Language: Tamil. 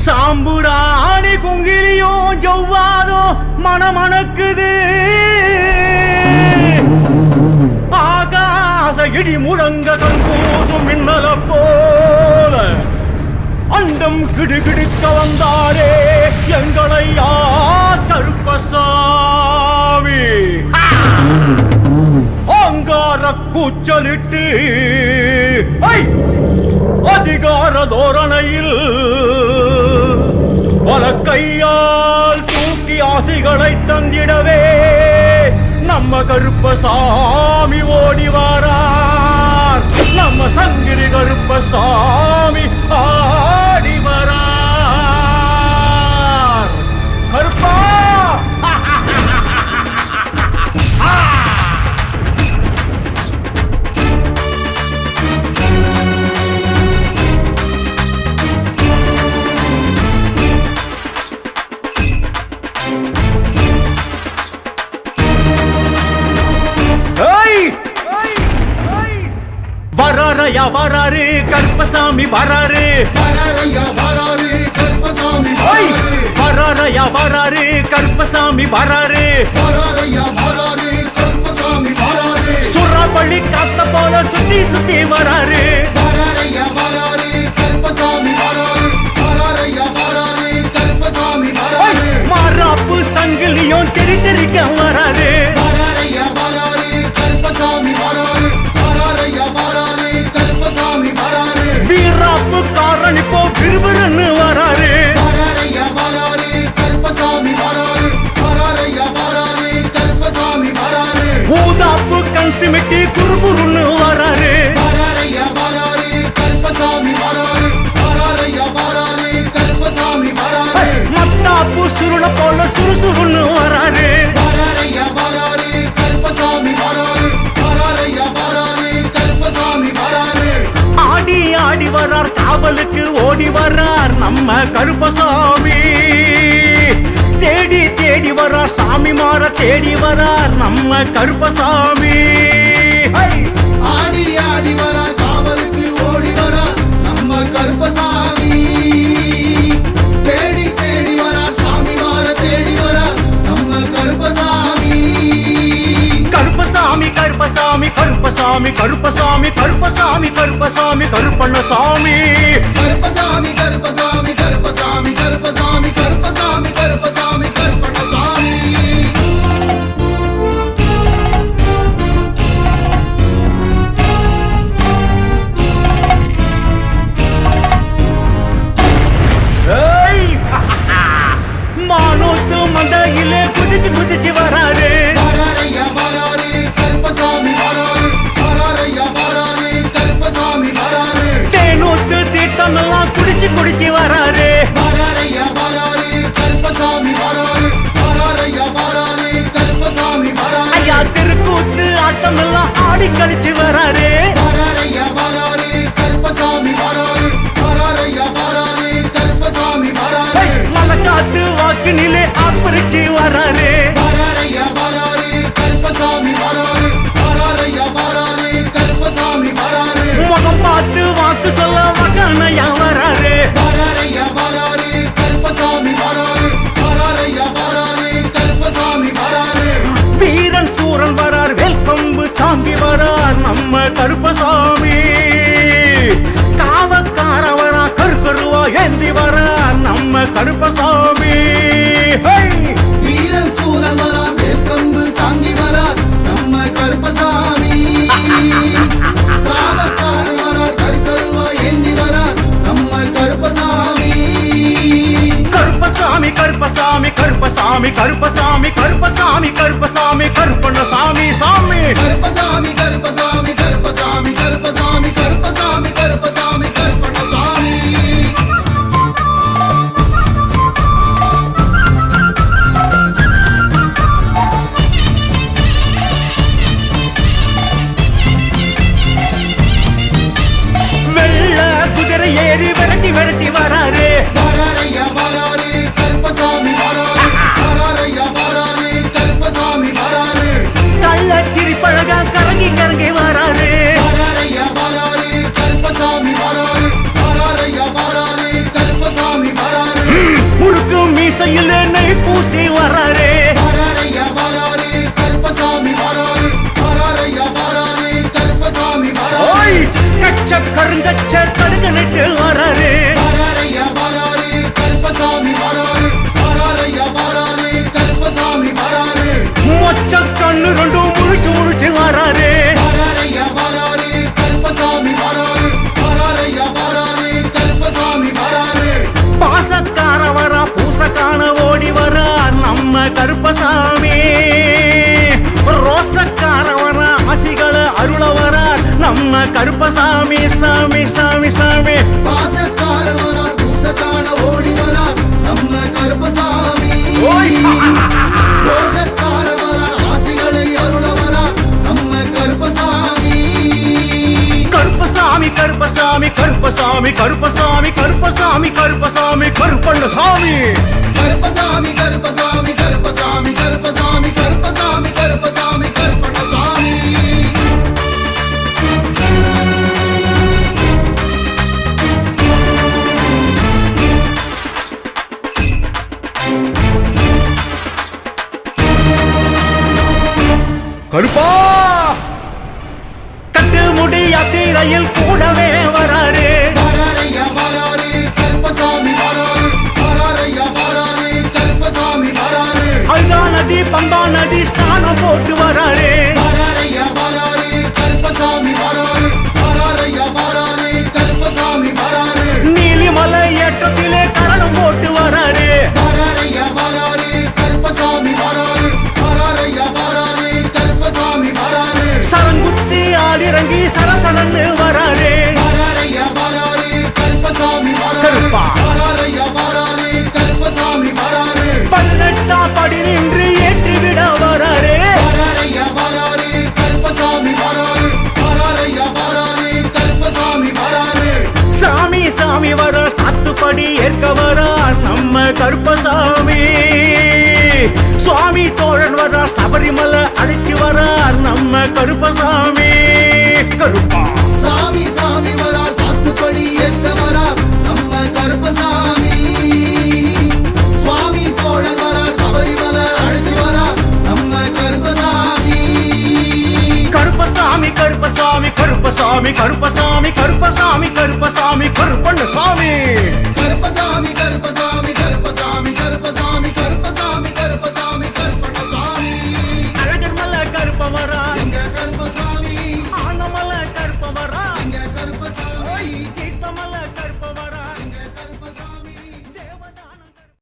சாம்புராணி குங்கிலியும் ஜவ்வாதோ மனமணக்குது. ஆகாச இடி முழங்க கண்கூசும் மின்னல போல அண்டம் கிடுகிடுக்க வந்தாரே எங்களை கருப்பசாமி. அங்கார கூச்சலிட்டு அதிகார தோரணையில் கையால் தூக்கி ஆசைகளை தந்திடவே. நம்ம கருப்பசாமி ஓடி வாரார். நம்ம சங்கிரி கருப்ப சாமி ஆ வராரு கருப்பசாமி வராரு. வராரையா வராரு கருப்பசாமி! வராரு. சுறவழி காத்த போல சுத்தி சுத்தி வராரு. மாறாப்பு சங்கிலியும் தெரி தெரிக்க வராரு. வராரையா வராரு கருப்பசாமி வராரு. வராரு. கருப்பசாமி வராரு. வராரையா வராரு கருப்பசாமி வராரு. மத்தாப்பு சுருள போல சுறுசுறுன்னு ஆடி ஆடி வரார் காவலுக்கு ஓடி வரார் நம்ம கருப்பசாமி. தேடி தேடி வரார் சாமி மாற தேடி வரார் நம்ம கருப்பசாமி. ஆடி ஆடி வரா காவலுக்கு ஓடி வரா நம்ம கருப்பசாமி. கருப்பசாமி கருப்பசாமி கருப்பசாமி கருப்பசாமி கருப்பசாமி கருப்பண்ணசாமி கருப்பசாமி கருப்பசாமி கருப்பசாமி வராரு. ஐயா திருக்கூத்து ஆட்டமெல்லாம் ஆடி கழிச்சு வராரு. மலக்காத்து வாக்குனிலே ஆப்பரிச்சு வராரு. முகம் பார்த்து வாக்கு சொல்ல வகனையா கருப்பசாமி! வீரன் சூரன் வரா வேல்கம்பு தாங்கி வரா நம்ம கருப்பசாமி. காவக்கார வரா கருக்கருவா ஏந்தி வரா நம்ம கருப்பசாமி. கருப்பசாமி கருப்பசாமி கருப்பசாமி கருப்பசாமி கருப்பசாமி கருப்பசாமி கருப்பண்ணசாமி சாமி. கருப்பசாமி கருப்பசாமி கருப்பசாமி. மீசையில் நெய் பூசி வராரே. கச்ச கருங்கச்ச கருப்பசாமி வராரே. மொச்ச கண்ணு ரெண்டும் கருப்பசாமி. ரோசக்கார வரா ஆசிகளை அருள வரா நம்ம கருப்பசாமி சாமி சாமி சாமி. கருப்பசாமி. கருப்பசாமி. கருப்பசாமி கருப்பசாமி கருப்பசாமி கருப்பசாமி கருப்பண்ண சாமி கருப்பா! கட்டு முடி யாத்திரையில் கூடவே வராரு. வராரையா வராரே? கருப்பசாமி வராரே. வராரையா வராரே? கருப்பசாமி வராரே. அழுதா நதி பம்பா நதி ஸ்நானம் போட்டு வராரு. கருப்பசாமி வராரே. பதினெட்டாம் படி நின்று ஏற்றி விட வராரு. வராரையா வராரே கருப்பசாமி வராரே. வராரையா வராரே கருப்பசாமி வராரே. சாமி சாமி வர சாத்துப்படி ஏற்க வர நம்ம கருப்பசாமி. சுவாமி தோழன் வர சபரிமலை அழைச்சு வர நம்ம கருப்பசாமி. கருப்பா. சாமி சாமி வரார் சாத்துப்படி ஏத்த வரார் நம்ம கருப்பசாமி. கருப்பசாமி கருப்பசாமி கருப்பசாமி கருப்பண்ண சாமி கருப்பசாமி.